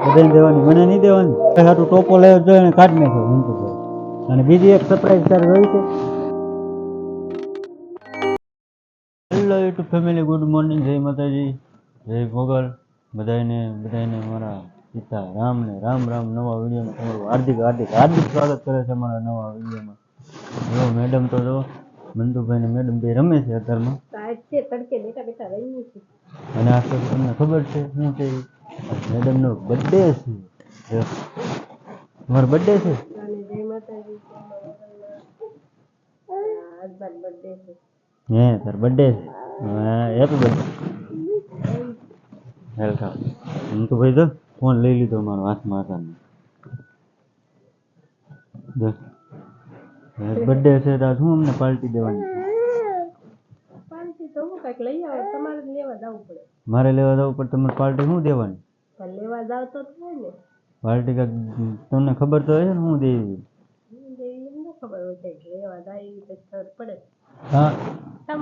બધાને દેવાની. મને નહીં દેવાની. હાટું ટોપો લેવો જોઈએ અને કાઢી નાખ્યો મંતુભાઈ અને બીજી એક સરપ્રાઈઝ તારે જોઈ છે. Hello YouTube family good morning જય માતાજી જય મોગલ. બધાને બધાને મારા પિતા રામને રામ રામ નવા વિડીયોમાં તમારું હાર્દિક હાર્દિક હાર્દિક સ્વાગત કરે છે મારા નવા વિડીયોમાં. જો મેડમ તો જો મંદુભાઈ ને મેડમ બે રમે છે અત્યારમાં. અને આ તમને ખબર છે શું છે મેડમનો બર્થડે છે. જો. તમારો બર્થડે છે? અને જય માતાજી આજ બાદ બર્થડે છે? હે તાર બર્થડે છે હેપી બર્થડે વેલકમ મંતુભાઈ તો ફોન લઈ લીધો મારો હાથમાં હાથમાં જો બર્થડે છે તો શું અમને પાર્ટી દેવાની છે? પાર્ટી તો હું કાંઈક લઈ આવો તમારે જ લેવા જવું પડે. મારે લેવા જવું પણ તમારે પાર્ટી શું દેવાની? પણ લેવા જાવ તો થાય ને. પાર્ટી કાંઈક તમને ખબર તો હશે ને હું દેવી હું જે એમ ન ખબર હોય કે લેવા જાય એવી કંઈક ખબર પડે. હા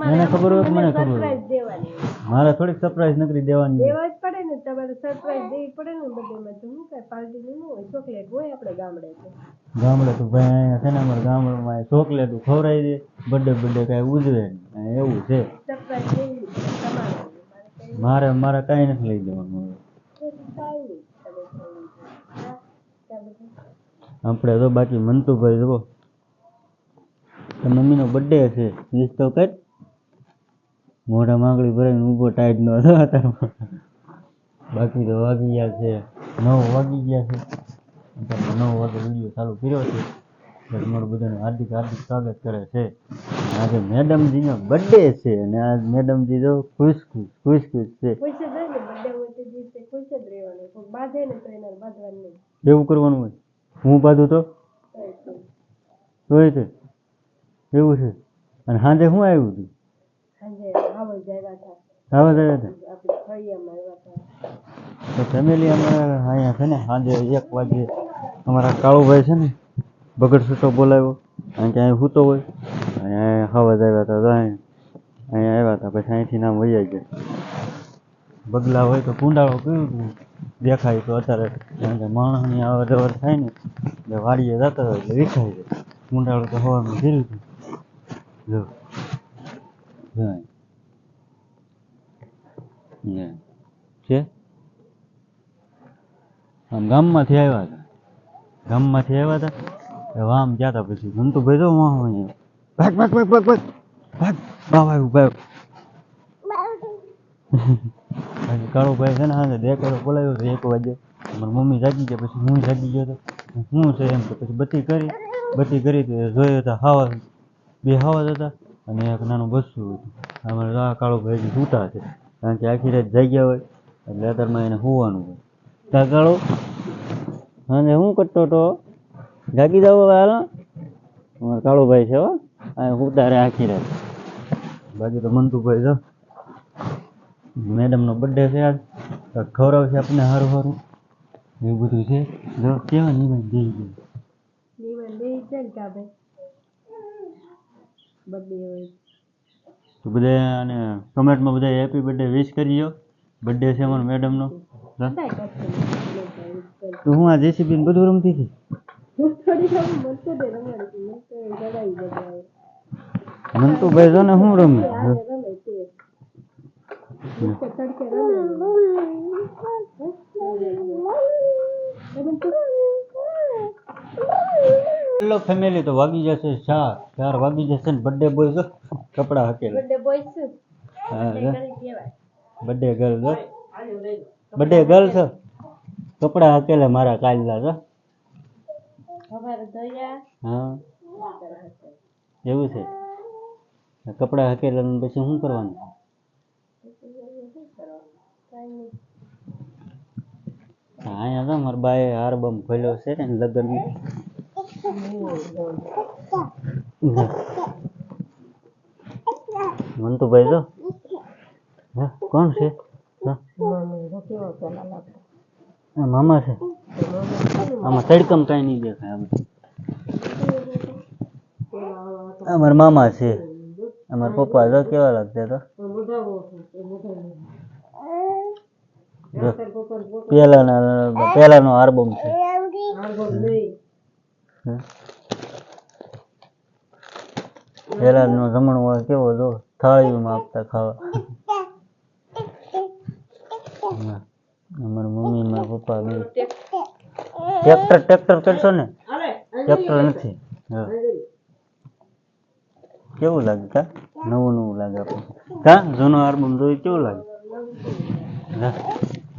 મને ખબર હોય મને ખબર હોય. સરપ્રાઈઝ દેવાની મારે થોડીક સરપ્રાઈઝ નકરી દેવાની હોય. દેવા જ પડે ને તમારે સરપ્રાઈઝ દેવી પડે ને બધામાં તો હું કઈ પાર્ટી નું હોય ચોકલેટ હોય આપણે ગામડે તો. ગામડે તો ભાઈ અહીંયા છે ને અમારા ગામડામાં ચોકલેટ ખવડાવી દે બર્થડે બર્થડે કાંઈ ઉજવે નહીં એવું છે. સરપ્રાઈઝ દેવી તમારે. મારે મારે મારે કાંઈ નથી લઈ દેવાનું હવે. કાંઈ નહીં તમે કંઈ હા ત્યાં બધું આપણે તો બાકી મંતુભાઈ જુઓ. મમ્મીનો બર્થડે છે. વીસ તો કર. મોઢા માંગડી ભરાઈને ઊભો ટાઈટ નો હતો બાકી તો વાગી ગયા છે. નવ વાગી ગયા છે. નવ વાગે વીડિયો ચાલુ કર્યો છે. તમારું બધાનું હાર્દિક હાર્દિક સ્વાગત કરે છે. આજે મેડમજીનો બર્થડે છે અને આજ મેડમજી તો ખુશ ખુશ ખુશ ખુશ છે. એવું કરવાનું હોય. હું બાંધું તો? તો એ તો. તોય છે એવું છે. અને સાંજે શું આવ્યું હતું. આવા તો ફેમિલી અમારા અહીંયા છે ને સાંજે એક વાગે અમારા કાળુભાઈ છે ને બગડ છૂટો બોલાવ્યો. કારણ કે અહીં સૂતો હોય. અને હવા આવ્યા હતા તો અહીં અહીંયા આવ્યા હતા. પછી અહીંથી નામ વૈયા ગયા. બગલા હોય તો કુંડાળો કેવું હતું દેખાય તો અત્યારે માણસની અવર જવર થાય ને, એટલે વાડીએ જતા હોય એટલે દેખાય છે કુંડાળો તો હવામાં ધીરું જો. ગામમાંથી આવ્યા હતા. ગામમાંથી આવ્યા હતા? વામ ગયા હતા પછી. ગમતું ભાઈ જો વાહ ભાગ ભાગ ભાગ ભાગ ભાગ. ભાગ. ભાવ આવ્યું ભાવ પછી કાળો ભાઈ છે ને હા દેખાડો બોલાવ્યો હતો એક વાગે. મારી મમ્મી જાગી ગયા પછી હું જાગી ગયો હતો શું છે એમ તો પછી બત્તી કરી બત્તી કરી તો જોયો હતા હાવા બે હાવા હતા અને એક નાનું બસ્સું હતું. અમારે આ કાળો ભાઈ સૂતા છે, કારણ કે આખી રાત જાગ્યા હોય એટલે અત્યારમાં એને હોવાનું હોય. તા કાળો અને હું કરતો તો જાગી જાવ હવે હાલો. અમારો કાળો ભાઈ છે હો, આ ઉતારે આખી રાત. બાકી તો મંતુભાઈ જો મેડમનો બર્થડે છે આજ. તો ખવડાવશે આપણને સારું સારું એવું બધું છે. જો કેવા નિમાઈ જઈ ગયું. નીમાં બે છે ને કાબે બર્થડે હોય. તો બધા અને કમેન્ટમાં બધા હેપી બર્થડે વિશ કરીજો બર્થડે છે અમારા મેડમનો. તો હું આ જેસીબી બધું રમતી હતી? હું મને તો મંતુભાઈ જો ને શું રમે આજે રમે તે નીચે તડકે રમે હેલો ફેમિલી તો વાગી જશે ચાર ચાર વાગી જશે ને બર્થડે બોય જો કપડા હકેલે બર્થડે બોય શું હા જો કરી કહેવાય બર્થડે ગર્લ જો બર્થડે ગર્લ છે કપડા હકેલે મારા કાલના જો સવારે ધોયા હા એવું છે કપડા હકેલે ને પછી શું કરવાનું કાંઈ હા, અહીંયા તો મારા બાએ હાર બમ ખોલ્યો છે ને લગ્ન મંતુભાઈ હા કોણ છે? તો મામા છે. આમાં તડકમ કઈ નહીં દેખાય આમાં. અમારા મામા છે. અમારા પપ્પા તો કેવા લાગતા તો જો પહેલાના પહેલાનો આલ્બમ છે. આલ્બમ નહીં. હે? પહેલાનો જમણો હોય કેવો જો થાળીમાં આપતા ખાવા. અમારા મમ્મી ને મારા પપ્પા બે ટ્રેક્ટર ટ્રેક્ટર કરશો ને? ટ્રેક્ટર નથી. કેવું લાગે કા? નવું નવું લાગે આપણે કા? જૂનો આલ્બમ જોઈ કેવું લાગે? હા,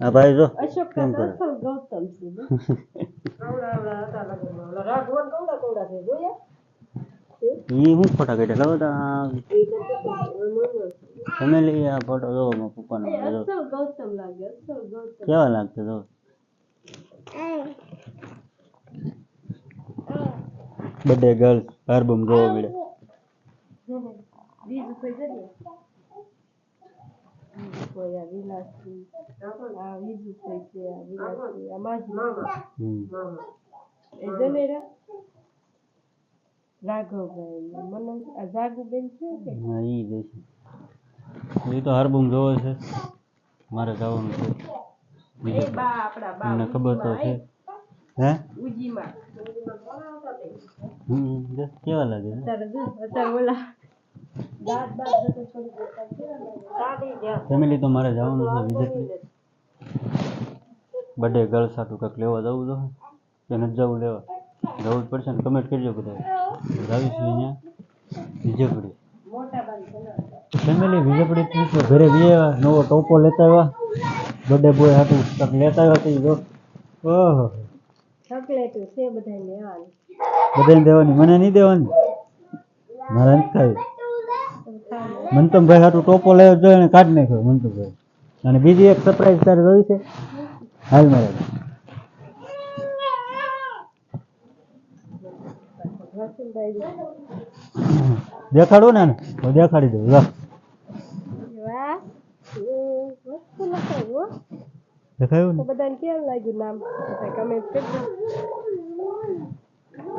આ ભાઈ જો કેમ કરે? ગૌતમ છે ઈ હું ફોટા કાઢ્યા ખબર તા કરતો આ ફોટો જો મારા પપ્પાનો એ જો ગૌતમ લાગે ગૌતમ કેવા લાગતા જો બર્થડે ગર્લ્સ આલ્બમ જોવા મળે બીજું કોઈ જઈએ બીજું કોઈ આ વિલાસી આ બીજું કોઈ છે આ વિલાસી આ માજી હમ. એ જનેરા રાઘવભાઈ ને મને આ જાગુબેન છે કે હા ઈ જ છે એ તો આલ્બમ જોવે છે મારે જવાનું છે એ બીજું બા આપડા બા તમને ખબર તો છે હે ઉજીમાં ઉજીમાં કોણ આવતા તે? હમ જો કેવા લાગે છે? અત્યારે જો અત્યારે ઓલા ફેમિલી તો મારે જવાનું છે વિઝિટ બર્થડે ગર્લ્સ હાટું કંઈક લેવા જવું તો કે નથી જવું લેવા? જવું જ પડશે ને કમેન્ટ કરજો બધા જાવીશું અહીંયા? વિજયપુરી. મોટા બાન બનાવતા ફેમિલી વિજયપુરી તો ઘરે બી આવ્યા નવો ટોપો લેતા આવ્યા. બર્થડે બોય હાટું કંઈક લેતા આવ્યા તો ઈ જો. ઓહો. ચોકલેટો છે બધાને લેવાની બધાને દેવાની? મને નહીં દેવાની? મારે નથી ખાવી તમે ખાવા. મંતમભાઈ હાટું ટોપો લેવો જોઈએ અને કાઢી નાખ્યો મંતમભાઈ અને બીજી એક સરપ્રાઈઝ તારે જોઈ છે? હાલ મારે. દેખાડું ને? તો દેખાડી દઉં. લો. દેખાયું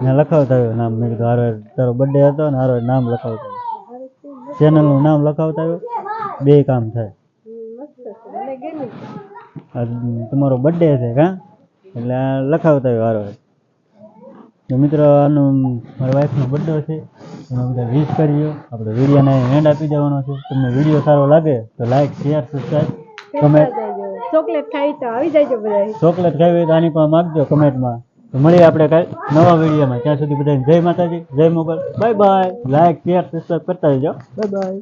નામ લખાવતા નામ. મેં કીધું તારો બર્થડે હતો ને હારો નામ લખાવતા ચેનલનું નામ લખાવતા આવ્યો. બે કામ થાય. તમારો બર્થડે છે કાં? એટલે લખાવતા આવ્યો હારો તો મિત્રો આનું મારા વાઈફનો બર્થડે છે. એમાં બધા વિશ કરીએ. આપણે વિડીયોને એન્ડ આપી દેવાનો છે. તમને વીડિયો સારો લાગે તો like share subscribe comment chocolate ખાઈ તો આવી જાયજો બધા ચોકલેટ ખાવી હોય તો આની પણ માગજો કમેન્ટમાં મળીએ આપણે કાંઈ નવા વિડીયોમાં. ત્યાં સુધી બધાને જય માતાજી, જય Mogal. Bye bye like share subscribe કરતા જજો બાય બાય